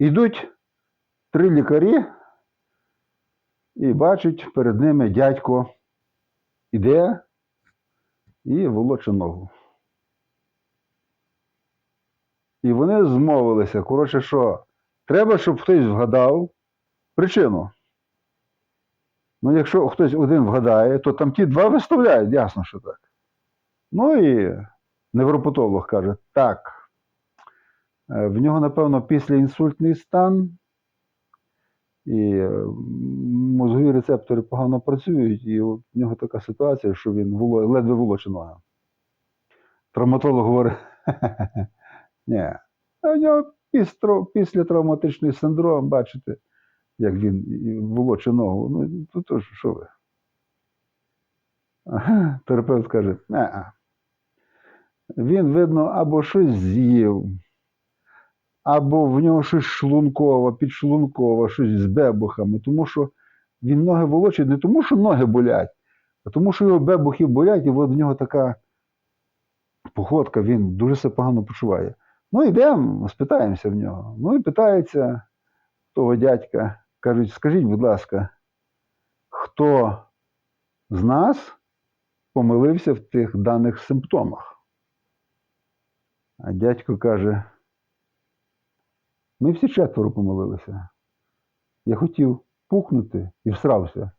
Йдуть три лікарі і бачать перед ними дядько іде і волоче ногу. І вони змовилися. Коротше, що треба, щоб хтось вгадав причину. Ну, якщо хтось один вгадає, то там ті два виставляють, ясно, що так. Ну і невропатолог каже, так, в нього, напевно, післяінсультний стан, і е, мозгові рецептори погано працюють, і от в нього така ситуація, що він воло, ледве волоче нога. Травматолог говорить, ні, а в нього післятравматичний синдром, бачите, як він волоче ногу. Ну, то, то що ви? Терапевт каже, не. Він, видно, або щось з'їв, або в нього щось шлункове, підшлункове, щось з бебухами, тому що він ноги волочить не тому, що ноги болять, а тому, що його бебухи болять, і от в нього така походка, він дуже себе погано почуває. Ну, йдемо, спитаємося в нього. Ну і питається того дядька, кажуть, скажіть, будь ласка, хто з нас помилився в тих даних симптомах? А дядько каже, ми всі четверо помолилися. Я хотів пухнути і всрався.